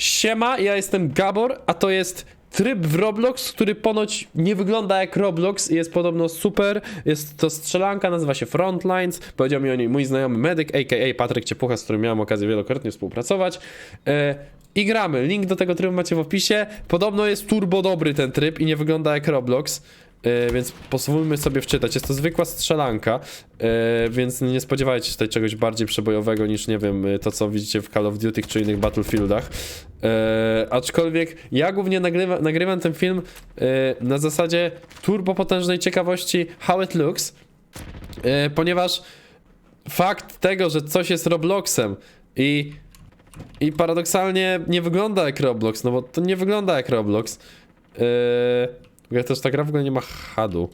Siema, ja jestem Gabor, a to jest tryb w Roblox, który ponoć nie wygląda jak Roblox i jest podobno super. Jest to strzelanka, nazywa się Frontlines. Powiedział mi o niej mój znajomy medyk, a.k.a. Patryk Ciepucha, z którym miałem okazję wielokrotnie współpracować. E, I gramy. Link do tego trybu macie w opisie. Podobno jest turbo dobry ten tryb i nie wygląda jak Roblox. E, więc pozwólmy sobie wczytać. Jest to zwykła strzelanka, e, więc nie spodziewajcie się tutaj czegoś bardziej przebojowego niż, nie wiem, e, to co widzicie w Call of Duty czy innych Battlefieldach. Aczkolwiek ja głównie nagrywa, nagrywam ten film na zasadzie turbo potężnej ciekawości how it looks, ponieważ fakt tego, że coś jest Robloxem i i paradoksalnie nie wygląda jak Roblox, no bo to nie wygląda jak Roblox. Yy, ogóle też ta gra w ogóle nie ma HUD-u.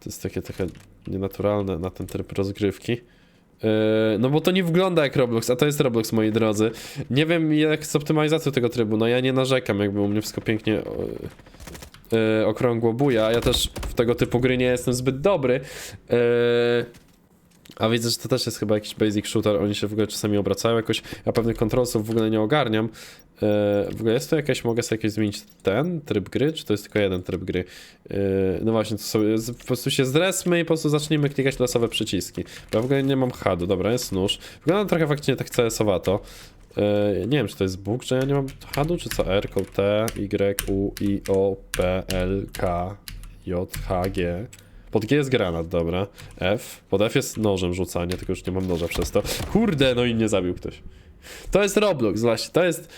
To jest takie trochę nienaturalne na ten tryb rozgrywki. Yy, no bo to nie wygląda jak Roblox, a to jest Roblox, moi drodzy. Nie wiem jak z optymalizacją tego trybu, no ja nie narzekam, jakby u mnie wszystko pięknie yy, yy, okrągło buja. Ja też w tego typu gry nie jestem zbyt dobry. A widzę, że to też jest chyba jakiś basic shooter, oni się w ogóle czasami obracają jakoś, ja pewnych kontrolsów w ogóle nie ogarniam. E, w ogóle jest to jakaś, mogę sobie jakieś zmienić ten tryb gry, czy to jest tylko jeden tryb gry? E, no właśnie, to sobie, po prostu się zresmy i po prostu zacznijmy klikać losowe przyciski. Ja w ogóle nie mam HUD-u, dobra, jest nóż. Wygląda trochę faktycznie tak CS-owato. E, nie wiem, czy to jest bóg, że ja nie mam HUD-u, czy co? R, T, Y, U, I, O, P, L, K, J, H, G. Pod G jest granat, dobra. F. Pod F jest nożem rzucanie, tylko już nie mam noża przez to. Kurde, no i nie zabił ktoś. To jest Roblox, właśnie. To jest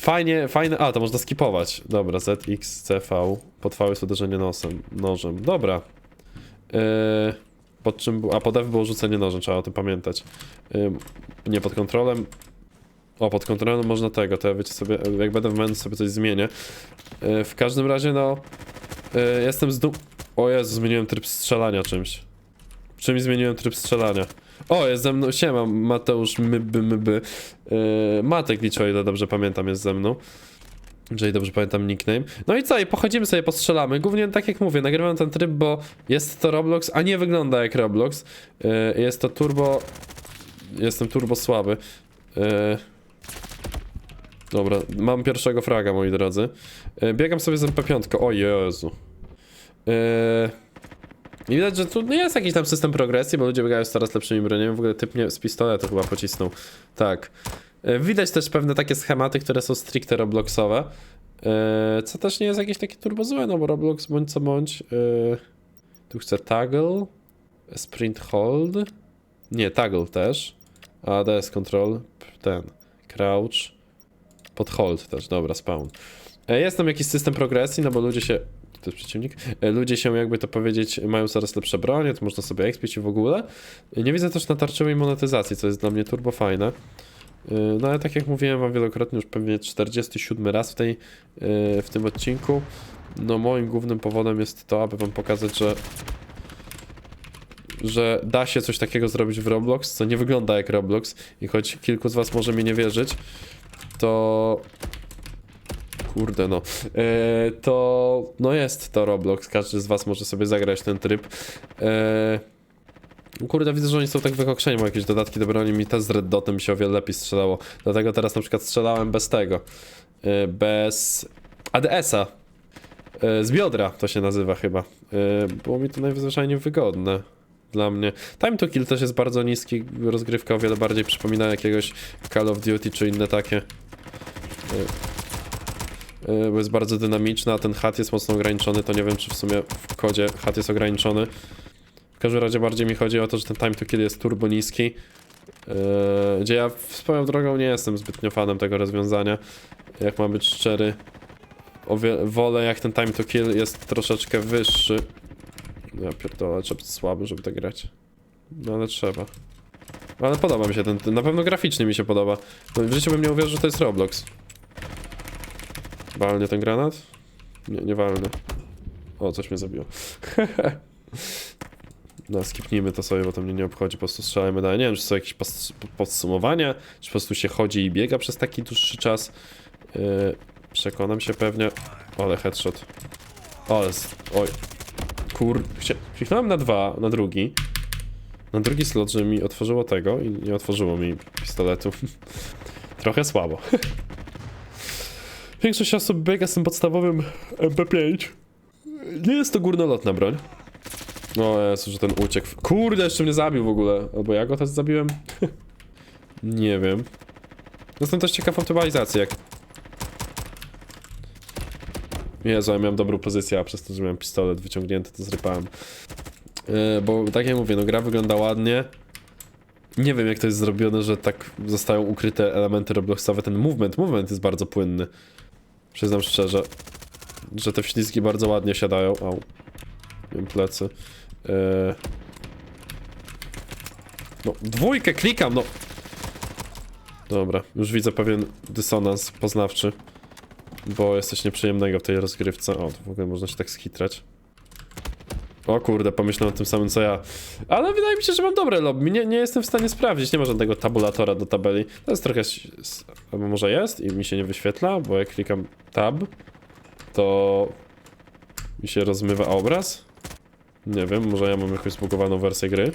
fajnie, fajne. A, to można skipować. Dobra, Z, X, C, V. Pod V jest uderzenie nosem, nożem. Dobra. Yy, pod czym. A pod F było rzucenie nożem, trzeba o tym pamiętać. Yy, nie pod kontrolem. O, pod kontrolem można tego, to ja wiecie sobie, jak będę w menu sobie coś zmienię. Yy, w każdym razie, no. Yy, jestem z o Jezu, zmieniłem tryb strzelania czymś. Czymś zmieniłem tryb strzelania. O, jest ze mną, siema, Mateusz myby myby. Yy, Matek liczy, o ile dobrze pamiętam, jest ze mną. Jeżeli dobrze pamiętam nickname. No i co, i pochodzimy sobie, postrzelamy. Głównie tak jak mówię, nagrywam ten tryb, bo jest to Roblox, a nie wygląda jak Roblox. Yy, jest to turbo... Jestem turbo słaby. Yy, Dobra, mam pierwszego fraga, moi drodzy. Yy, biegam sobie z MP5. O Jezu. Yy... I widać, że tu no jest jakiś tam system progresji, bo ludzie biegają z coraz lepszymi broniami. W ogóle typ mnie z pistoletu chyba pocisnął. Tak. Yy, Widać też pewne takie schematy, które są stricte Robloxowe. Yy, Co też nie jest jakieś takie turbo złe, no bo Roblox bądź co bądź. Tu chcę toggle. Sprint hold. Nie, toggle też. A, DS control. Ten. Crouch. Pod hold też, dobra, spawn. Jest tam jakiś system progresji, no bo ludzie się. To jest przeciwnik. E, Ludzie się, jakby to powiedzieć, mają coraz lepsze bronie, to można sobie expić i w ogóle. E, Nie widzę też natarczywej monetyzacji, co jest dla mnie turbo fajne. E, No ale tak jak mówiłem wam wielokrotnie, już pewnie 47 raz w tej, w tym odcinku. No moim głównym powodem jest to, aby wam pokazać, że że da się coś takiego zrobić w Roblox, co nie wygląda jak Roblox i choć kilku z was może mi nie wierzyć, to Kurde no. E, to no jest to Roblox. Każdy z was może sobie zagrać ten tryb. E, kurde, widzę, że oni są tak wykokszeni, mają jakieś dodatki do broni. Mi też z Red Dotem się o wiele lepiej strzelało. Dlatego teraz na przykład strzelałem bez tego. E, bez ADS-a. E, z biodra to się nazywa chyba. E, było mi to najwyższej wygodne. Dla mnie. Time to kill też jest bardzo niski. Rozgrywka o wiele bardziej przypomina jakiegoś Call of Duty czy inne takie. Yy, bo jest bardzo dynamiczny, a ten hat jest mocno ograniczony, to nie wiem czy w sumie w kodzie hat jest ograniczony. W każdym razie bardziej mi chodzi o to, że ten time to kill jest turbo niski. Yy, gdzie ja swoją drogą nie jestem zbytnio fanem tego rozwiązania. Jak mam być szczery. Wolę jak ten time to kill jest troszeczkę wyższy. Ja pierdolę, trzeba być słaby, żeby tak grać. No ale trzeba. Ale podoba mi się ten, ten, na pewno graficznie mi się podoba. No, w życiu bym nie uwierzył, że to jest Roblox. Walnie ten granat? Nie, nie walny. O, coś mnie zabiło. no, skipnijmy to sobie, bo to mnie nie obchodzi, po prostu strzelajmy dalej. Nie wiem, czy są jakieś podsumowania, czy po prostu się chodzi i biega przez taki dłuższy czas. Yy, przekonam się pewnie. Ale headshot. Ale, oj. Kur... Kliknąłem na dwa, na drugi. Na drugi slot, że mi otworzyło tego i nie otworzyło mi pistoletu. Trochę słabo. Większość osób biega z tym podstawowym MP5. Nie jest to górnolotna broń. O Jezu, że ten uciekł. Kurde, jeszcze mnie zabił w ogóle. Albo ja go też zabiłem? nie wiem. Jestem też ciekaw optymalizacji, jak... Jezu, ja miałem dobrą pozycję, a przez to, że miałem pistolet wyciągnięty, to zrypałem. Yy, bo tak jak mówię, no gra wygląda ładnie. Nie wiem jak to jest zrobione, że tak zostają ukryte elementy Robloxowe. Ten movement, movement jest bardzo płynny. Przyznam szczerze, że te wślizgi bardzo ładnie siadają. Au. Wiem plecy. Yy... No, dwójkę klikam, no. Dobra, już widzę pewien dysonans poznawczy. Bo jest coś nieprzyjemnego w tej rozgrywce. O, w ogóle można się tak skitrać. O kurde, pomyślałem o tym samym co ja. Ale wydaje mi się, że mam dobre lobby. Nie, nie jestem w stanie sprawdzić. Nie ma żadnego tabulatora do tabeli. To jest trochę. Albo może jest i mi się nie wyświetla, bo jak klikam tab, to mi się rozmywa obraz. Nie wiem, może ja mam jakąś zbugowaną wersję gry.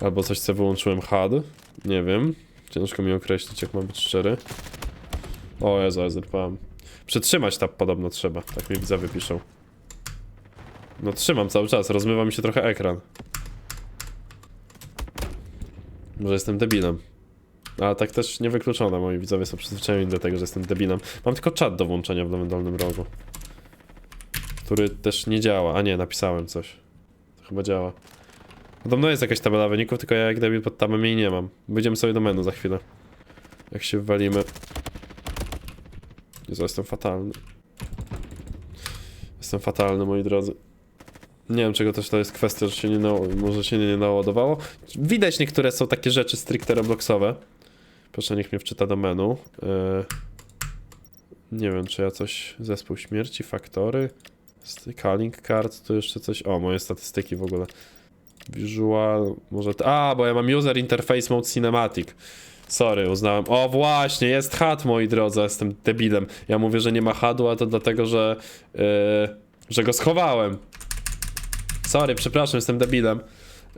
Albo coś, co wyłączyłem HUD. Nie wiem. Ciężko mi określić, jak mam być szczery. O Jezu, ja zerpałem. Przytrzymać tab podobno trzeba, tak mi widzowie piszą. No trzymam cały czas, rozmywa mi się trochę ekran. Może jestem debilem. Ale tak też niewykluczone, moi widzowie są przyzwyczajeni do tego, że jestem debilem. Mam tylko czat do włączenia w lewym dolnym rogu. Który też nie działa. A nie, napisałem coś. To chyba działa. Podobno jest jakaś tabela wyników, tylko ja jak debil pod tabem jej nie mam. Wyjdziemy sobie do menu za chwilę. Jak się wwalimy. Jezu, jestem fatalny. Jestem fatalny, moi drodzy. Nie wiem, czego też to jest kwestia, że się nie może się nie, naładowało. Widać niektóre są takie rzeczy stricte robloxowe. Proszę, niech mnie wczyta do menu. Yy, nie wiem, czy ja coś... Zespół śmierci, faktory, calling card, tu jeszcze coś... O, moje statystyki w ogóle. Visual, może... A, bo ja mam user interface mode cinematic. Sorry, uznałem. O, właśnie, jest HUD, moi drodzy, jestem debilem. Ja mówię, że nie ma HUD-u, a to dlatego, że... Yy, że go schowałem. Sorry, przepraszam, jestem debilem.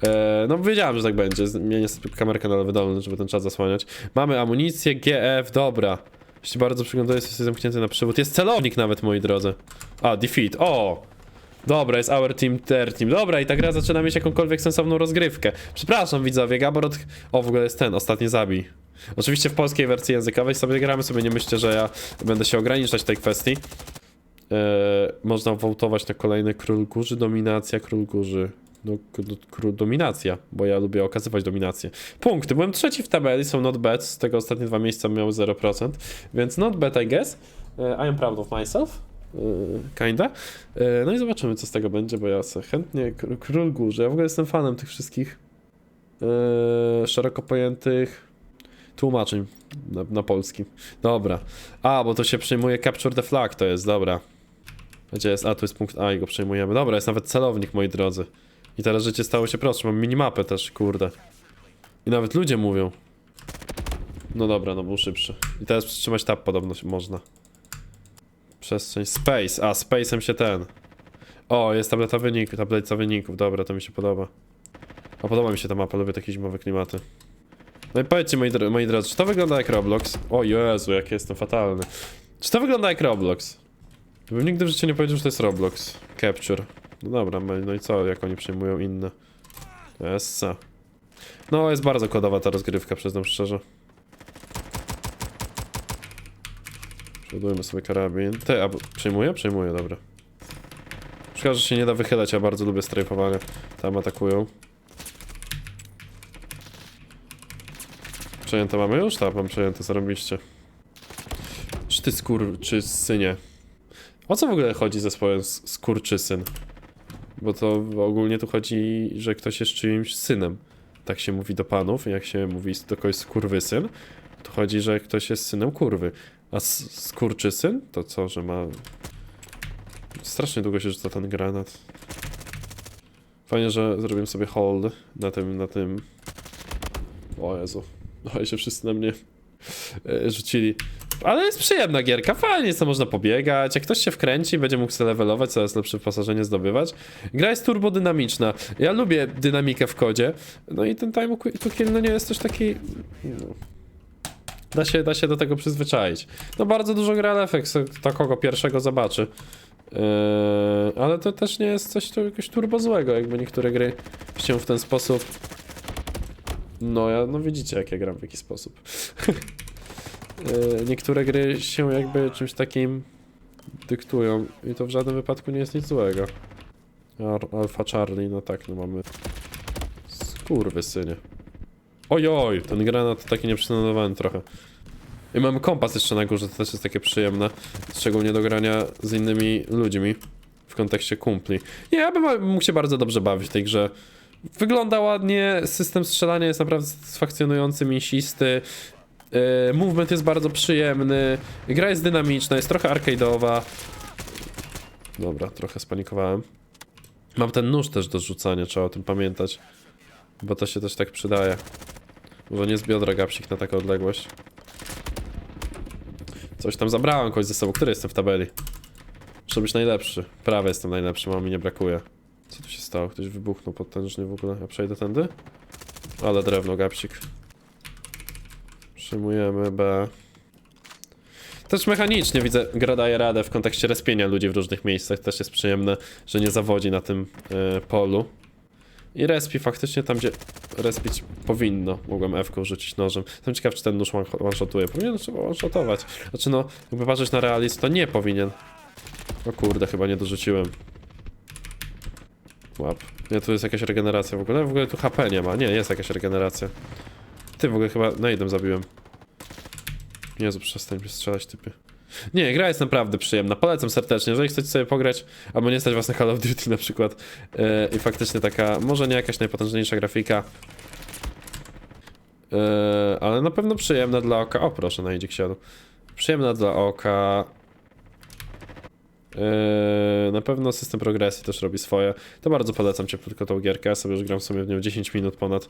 E, no wiedziałem, że tak będzie. Miałem niestety kamerkę na lewy dolny, żeby ten czas zasłaniać. Mamy amunicję, GF, dobra. Jeśli bardzo przyglądaję, jesteś zamknięty na przywód. Jest celownik nawet, moi drodzy. A, defeat, o! Dobra, jest our team, their team. Dobra, i ta gra zaczyna mieć jakąkolwiek sensowną rozgrywkę. Przepraszam, widzowie, Gabor od... O, w ogóle jest ten, ostatni zabij. Oczywiście w polskiej wersji językowej sobie gramy, sobie nie myślcie, że ja będę się ograniczać tej kwestii. E, można wołtować na kolejny król górzy, dominacja, król górzy. No, k- no, dominacja, bo ja lubię okazywać dominację. Punkty. Byłem trzeci w tabeli, są not bad, z tego ostatnie dwa miejsca miały 0%, więc not bad, I guess. E, I am proud of myself. e, Kinda. E, No i zobaczymy, co z tego będzie, bo ja se chętnie kr- król górzy. Ja w ogóle jestem fanem tych wszystkich e, szeroko pojętych tłumaczeń na, na polski. Dobra. A, bo to się przyjmuje capture the flag, to jest, dobra. Gdzie jest? A, tu jest punkt A i go przejmujemy. Dobra, jest nawet celownik, moi drodzy. I teraz życie stało się prostsze. Mam minimapę też, kurde. I nawet ludzie mówią. No dobra, no był szybszy. I teraz przytrzymać tab podobno można. Przestrzeń space. A, space'em się ten. O, jest tableta wyników, tablica wyników. Dobra, to mi się podoba. A podoba mi się ta mapa, lubię takie zimowe klimaty. No i powiedzcie, moi, dro moi drodzy, czy to wygląda jak Roblox? O Jezu, jak jestem fatalny. Czy to wygląda jak Roblox? Bym nigdy w życiu nie powiedział, że to jest Roblox. Capture. No dobra, no i- no i co, jak oni przyjmują inne? Essa. No, jest bardzo kodowa ta rozgrywka, przyznam szczerze. Przeładujmy sobie karabin. Ty, a przejmuję? Przejmuję, dobra. Szkoda, że się nie da wychylać, ja bardzo lubię strajfowanie. Tam atakują. Przejęte mamy już? Tak, mam przejęte, zarobiście. Czy ty skur... czy synie? O co w ogóle chodzi ze słowem s- skurczysyn? Bo to ogólnie tu chodzi, że ktoś jest czyimś synem. Tak się mówi do panów, jak się mówi do kogoś skurwysyn, to chodzi, że ktoś jest synem kurwy. A skurczysyn? To co, że ma... Strasznie długo się rzuca ten granat. Fajnie, że zrobiłem sobie hold na tym, na tym... O Jezu. I się wszyscy na mnie e, rzucili. Ale jest przyjemna gierka, fajnie co można pobiegać. Jak ktoś się wkręci, będzie mógł sobie levelować, coraz lepsze wyposażenie zdobywać. Gra jest turbodynamiczna. Ja lubię dynamikę w kodzie. No i ten time to kill no nie jest też taki. No. Da się, da się do tego przyzwyczaić. No bardzo dużo gra efekt, to kogo pierwszego zobaczy. Yy, ale to też nie jest coś tu jakoś turbo złego, jakby niektóre gry się w ten sposób... No ja, no widzicie jak ja gram w jaki sposób. Yy, niektóre gry się jakby czymś takim dyktują i to w żadnym wypadku nie jest nic złego. Alpha Charlie, no tak, no mamy... Skurwysynie. Ojoj, ten granat taki nieprzenodowany trochę. I mamy kompas jeszcze na górze, to też jest takie przyjemne. Szczególnie do grania z innymi ludźmi. W kontekście kumpli. Nie, ja bym mógł się bardzo dobrze bawić w tej grze. Wygląda ładnie, system strzelania jest naprawdę satysfakcjonujący, mięsisty. Yy, movement jest bardzo przyjemny. Gra jest dynamiczna, jest trochę arcade'owa. Dobra, trochę spanikowałem. Mam ten nóż też do rzucania, trzeba o tym pamiętać. Bo to się też tak przydaje. Może nie z biodra gapsik na taką odległość. Coś tam zabrałem kogoś ze sobą. Który jestem w tabeli? Muszę być najlepszy. Prawie jestem najlepszy, mam mi nie brakuje. Co tu się stało? Ktoś wybuchnął potężnie w ogóle. Ja przejdę tędy? Ale drewno, gapsik. Przyjmujemy B. Też mechanicznie widzę, gra daje radę w kontekście respienia ludzi w różnych miejscach. Też jest przyjemne, że nie zawodzi na tym e, polu. I respi faktycznie tam, gdzie respić powinno. Mogłem F-ką rzucić nożem. Jestem ciekaw, czy ten nóż one- one-shotuje. Powinien trzeba one-shotować. Znaczy no, jakby patrzeć na realizm, to nie powinien. O kurde, chyba nie dorzuciłem. Łap. Nie, tu jest jakaś regeneracja w ogóle. W ogóle tu HP nie ma. Nie, jest jakaś regeneracja. Ty w ogóle chyba najdem zabiłem. Jezu, przestań mnie strzelać, typy. Nie, gra jest naprawdę przyjemna. Polecam serdecznie, jeżeli chcecie sobie pograć, albo nie stać was na Call of Duty na przykład. Yy, I faktycznie taka, może nie jakaś najpotężniejsza grafika. Yy, ale na pewno przyjemna dla oka. O, proszę, na idzie siadł. Przyjemna dla oka. Yy, na pewno system progresji też robi swoje. To bardzo polecam cieplutko tą gierkę. Ja sobie już gram w sumie w nią 10 minut ponad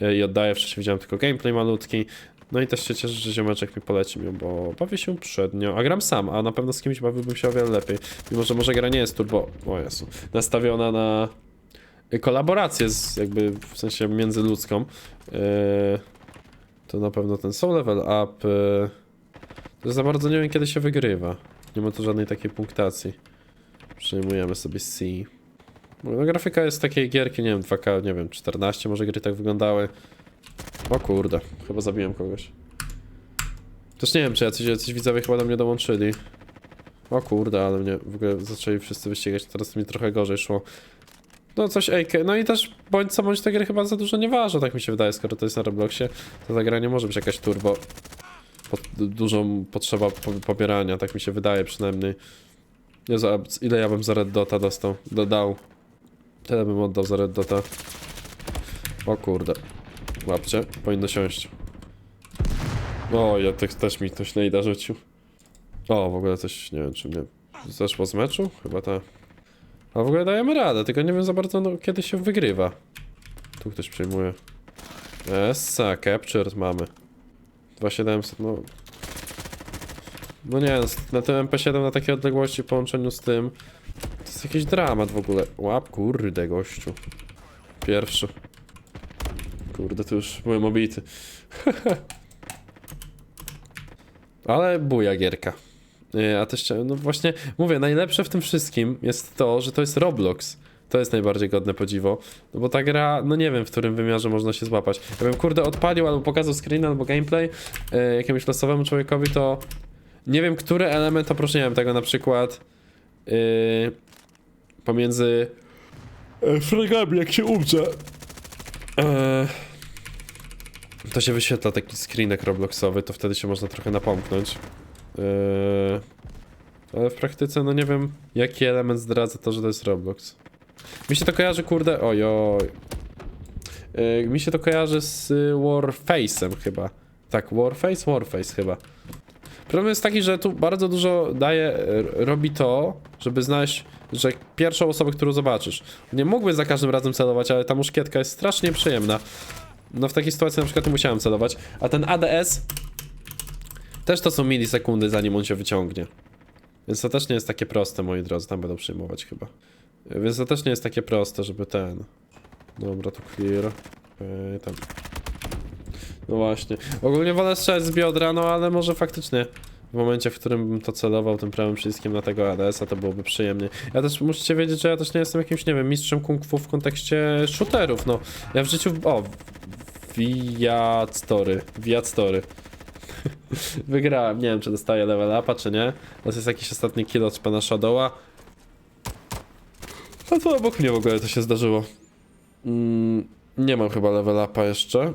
yy, i oddaję. Wcześniej widziałem tylko gameplay malutki. No i też się cieszę, że ziomeczek mi poleci ją, bo bawię się przednio. A gram sam, a na pewno z kimś bawiłbym się o wiele lepiej. Mimo, że może gra nie jest turbo, o Jezu, nastawiona na kolaborację z jakby w sensie międzyludzką. Yy, to na pewno ten soul level up. To za bardzo nie wiem kiedy się wygrywa. Nie ma tu żadnej takiej punktacji. Przejmujemy sobie C. No, grafika jest takiej gierki, nie wiem, 2K, nie wiem, 14 może gry tak wyglądały. O kurde, chyba zabiłem kogoś. Też nie wiem, czy jacyś, jacyś widzowie chyba do mnie dołączyli. O kurde, ale mnie w ogóle zaczęli wszyscy wyścigać, teraz mi trochę gorzej szło. No coś AK, no i też bądź co bądź te gry chyba za dużo nie ważą, tak mi się wydaje, skoro to jest na Robloxie, to ta gra nie może być jakaś turbo. Dużą potrzeba po, pobierania, tak mi się wydaje przynajmniej. Jezu, a ile ja bym za Red Dota dostał, dodał. Tyle bym oddał za Red Dota. O kurde. Łapcie, powinno siąść. O, ja też, też mi ktoś nejda rzucił. O, w ogóle coś, nie wiem, czy mnie zeszło z meczu? Chyba tak. A w ogóle dajemy radę, tylko nie wiem za bardzo, no, kiedy się wygrywa. Tu ktoś przejmuje. Essa, captured mamy. 2700, no... No nie, no, na tym MP7 na takiej odległości w połączeniu z tym... To jest jakiś dramat w ogóle. Łap, kurde, gościu. Pierwszy. Kurde, to już byłem obity. Ale buja gierka. Nie, A też no właśnie, mówię, najlepsze w tym wszystkim jest to, że to jest Roblox. To jest najbardziej godne podziwo. No bo ta gra, no nie wiem w którym wymiarze można się złapać. Jakbym kurde odpalił albo pokazał screen albo gameplay e, jakiemuś losowemu człowiekowi, to nie wiem, który element opróżniałem tego na przykład e, pomiędzy fragami, jak się umrze. To się wyświetla taki screenek Robloxowy, to wtedy się można trochę napomknąć. Yy, ale w praktyce, no nie wiem, jaki element zdradza to, że to jest Roblox. Mi się to kojarzy, kurde, ojoj. Yy, mi się to kojarzy z y, Warface'em chyba. Tak, Warface? Warface chyba. Problem jest taki, że tu bardzo dużo daje, robi to, żeby znaleźć, że pierwszą osobę, którą zobaczysz. Nie mógłby za każdym razem celować, ale ta muszkietka jest strasznie przyjemna. No w takiej sytuacji na przykład nie musiałem celować. A ten ADS też to są milisekundy, zanim on się wyciągnie. Więc to też nie jest takie proste, moi drodzy. Tam będą przyjmować chyba. Więc to też nie jest takie proste, żeby ten... Dobra, to clear. Okej, tam. No właśnie. Ogólnie wolę strzelać z biodra, no ale może faktycznie w momencie, w którym bym to celował tym prawym przyciskiem na tego ADS-a, to byłoby przyjemnie. Ja też musicie wiedzieć, że ja też nie jestem jakimś, nie wiem, mistrzem kung fu w kontekście shooterów, no. Ja w życiu, o, Viat Story, Viat Story. Wygrałem, nie wiem, czy dostaję level upa, czy nie. To jest jakiś ostatni kill od pana Shadowa. A to obok mnie w ogóle to się zdarzyło. Mm, nie mam chyba level upa jeszcze.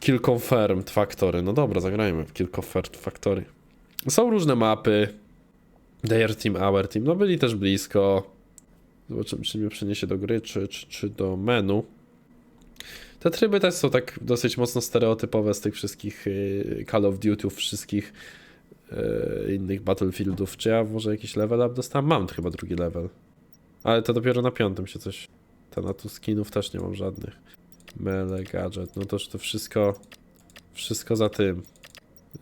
Kill Confirmed Factory. No dobra, zagrajmy w Kill Confirmed Factory. Są różne mapy. Their Team, Our Team. No byli też blisko. Zobaczymy, czy mnie przeniesie do gry, czy, czy, czy do menu. Te tryby też są tak dosyć mocno stereotypowe z tych wszystkich y, Call of Duty'ów, wszystkich y, innych Battlefieldów. Czy ja może jakiś level up dostałem? Mam chyba drugi level. Ale to dopiero na piątym się coś... To na tu skinów też nie mam żadnych. Mele, gadżet, no toż to wszystko... Wszystko za tym.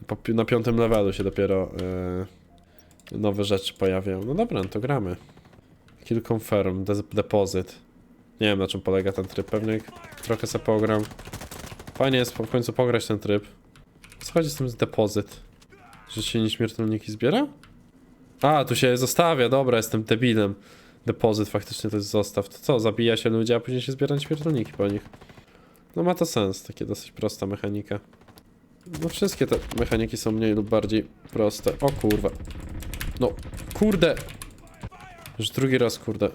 Po, na piątym levelu się dopiero y, nowe rzeczy pojawiają. No dobra, no to gramy. Kill confirm, de deposit. Nie wiem na czym polega ten tryb, pewnie trochę sobie pogram. Fajnie jest w końcu pograć ten tryb. Co chodzi z tym z depozyt? Że się nieśmiertelniki zbiera? A, tu się zostawia, dobra, jestem debilem. Depozyt faktycznie to jest zostaw. To co, zabija się ludzie, a później się zbiera śmiertelniki po nich. No ma to sens, takie dosyć prosta mechanika. No wszystkie te mechaniki są mniej lub bardziej proste. O kurwa. No, kurde. Już drugi raz, kurde.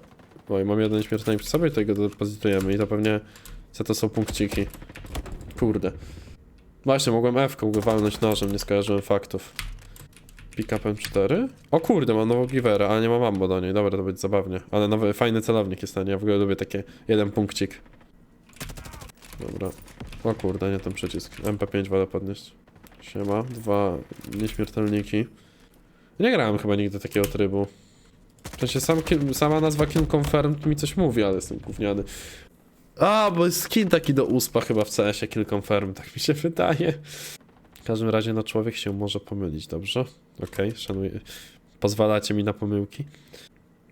Oj, mam jeden śmiertelnik przy sobie tego depozytujemy i to pewnie... Co to są punkciki? Kurde. Właśnie, mogłem F-ką go walnąć nożem, nie skojarzyłem faktów. Pick-upem 4? O kurde, mam nową giwerę, ale nie mam ammo do niej. Dobra, to będzie zabawnie. Ale nowy, fajny celownik jest ten, ja w ogóle lubię takie jeden punkcik. Dobra. O kurde, nie ten przycisk. MP5 wolę podnieść. Siema, dwa nieśmiertelniki. Nie grałem chyba nigdy takiego trybu. W sensie sam sama nazwa Kill Confirmed mi coś mówi, ale jestem gówniany. A, bo jest skin taki do uspa chyba w CS-ie Kill Confirmed, tak mi się wydaje. W każdym razie no człowiek się może pomylić, dobrze? Okej, szanuję. Pozwalacie mi na pomyłki.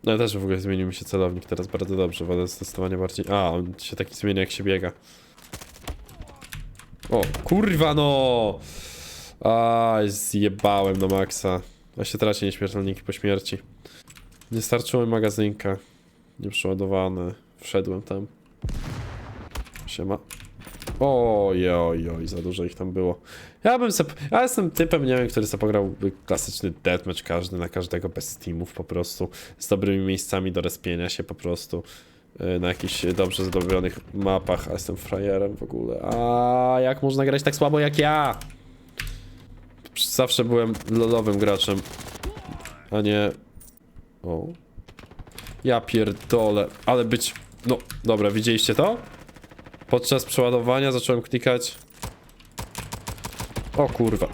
No ja też w ogóle zmienił mi się celownik teraz bardzo dobrze, wolę zdecydowanie bardziej... A, on się taki zmienia jak się biega. O, kurwa no! Aj, zjebałem na maksa. A się traci nieśmiertelniki po śmierci. Nie starczyło mi magazynka. Nieprzeładowane. Wszedłem tam. Siema. Oj, oj, oj, za dużo ich tam było. Ja bym se... Ja jestem typem, nie wiem, który sobie pograłby klasyczny deathmatch każdy na każdego bez teamów po prostu. Z dobrymi miejscami do respienia się po prostu. y, Na jakichś dobrze zrobionych mapach, a jestem frajerem w ogóle. A jak można grać tak słabo jak ja? Zawsze byłem lolowym graczem, a nie o. Ja pierdolę, ale być... No, dobra, widzieliście to? Podczas przeładowania zacząłem klikać... O kurwa.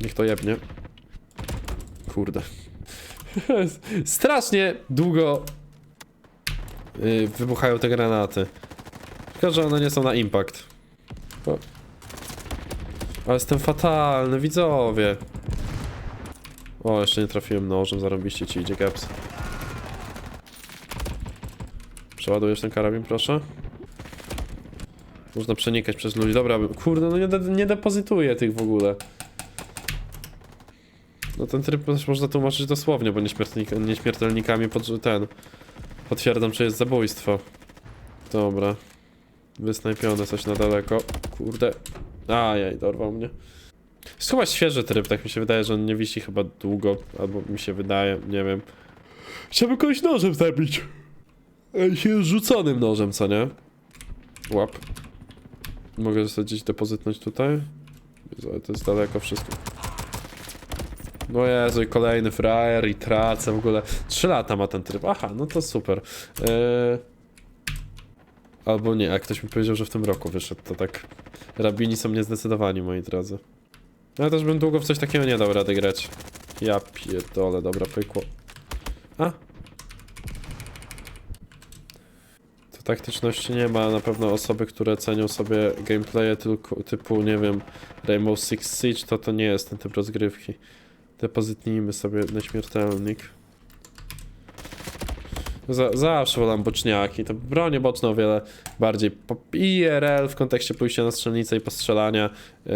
Niech to jebnie. Kurde. Strasznie długo yy, wybuchają te granaty. Tylko, że one nie są na impact. O. Ale jestem fatalny, widzowie. O, jeszcze nie trafiłem nożem, zarobiście ci idzie gaps. Przeładujesz ten karabin, proszę? Można przenikać przez ludzi. Dobra, kurde, no nie, de nie depozytuję tych w ogóle. No ten tryb też można tłumaczyć dosłownie, bo nieśmiertelnik nieśmiertelnikami pod ten... Potwierdzam, że jest zabójstwo. Dobra. Wysnajpione coś na daleko. Kurde. Ajaj, dorwał mnie. Jest chyba świeży tryb, tak mi się wydaje, że on nie wisi chyba długo, albo mi się wydaje, nie wiem. Chciałbym kogoś nożem zabić. Ej, się rzuconym nożem, co nie? Łap. Mogę gdzieś depozytnąć tutaj? Jezu, ale to jest daleko wszystko. No Jezu, i kolejny frajer i tracę w ogóle. 3 lata ma ten tryb. Aha, no to super. Eee... Albo nie, jak ktoś mi powiedział, że w tym roku wyszedł, to tak... Rabini są niezdecydowani, moi drodzy. No ja też bym długo w coś takiego nie dał rady grać. Ja pierdolę, dobra, pykło. A? To taktyczności nie ma, na pewno osoby, które cenią sobie gameplaye tylko typu, nie wiem, Rainbow Six Siege, to to nie jest ten typ rozgrywki. Depozytnijmy sobie na śmiertelnik. Za, zawsze wolałem boczniaki. To bronie boczne o wiele bardziej IRL w kontekście pójścia na strzelnicę i postrzelania yy,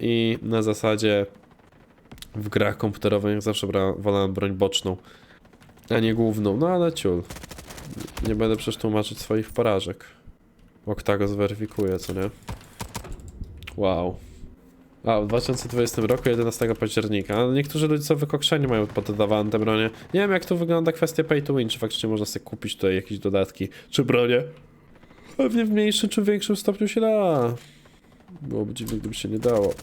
i na zasadzie w grach komputerowych zawsze bra, wolałem broń boczną, a nie główną. No ale ciul. Nie będę przecież tłumaczyć swoich porażek. Oktago zweryfikuje, co nie? Wow. A, w 2020 roku, 11 października. Ale niektórzy ludzie są wykokszeni, mają poddawane te bronie. Nie wiem, jak tu wygląda kwestia pay to win, czy faktycznie można sobie kupić tutaj jakieś dodatki, czy bronie. Pewnie w mniejszym czy większym stopniu się da. Byłoby dziwne, gdyby się nie dało.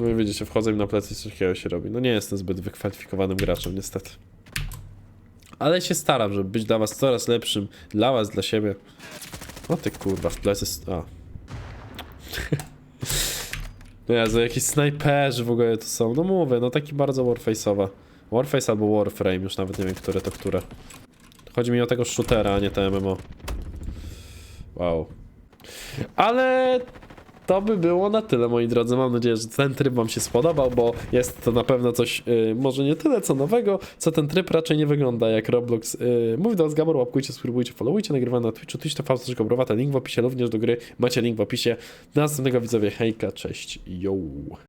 No i widzicie, wchodzę im na plecy i coś takiego się robi. No nie jestem zbyt wykwalifikowanym graczem, niestety. Ale się staram, żeby być dla was coraz lepszym. Dla was, dla siebie. O ty kurwa, w plecy... s- A. No Jezu, jakieś snajperzy w ogóle to są. No mówię, no taki bardzo warface'owa. Warface albo Warframe, już nawet nie wiem, które to które. Chodzi mi o tego shootera, a nie te MMO. Wow. Ale to by było na tyle, moi drodzy. Mam nadzieję, że ten tryb Wam się spodobał, bo jest to na pewno coś, y, może nie tyle co nowego, co ten tryb raczej nie wygląda jak Roblox. Y, Mówi do Was Gabor, łapkujcie, spróbujcie, followujcie, nagrywam na Twitchu, Twitch TV, coś link w opisie, również do gry macie link w opisie. Do następnego widzowie, hejka, cześć, yo.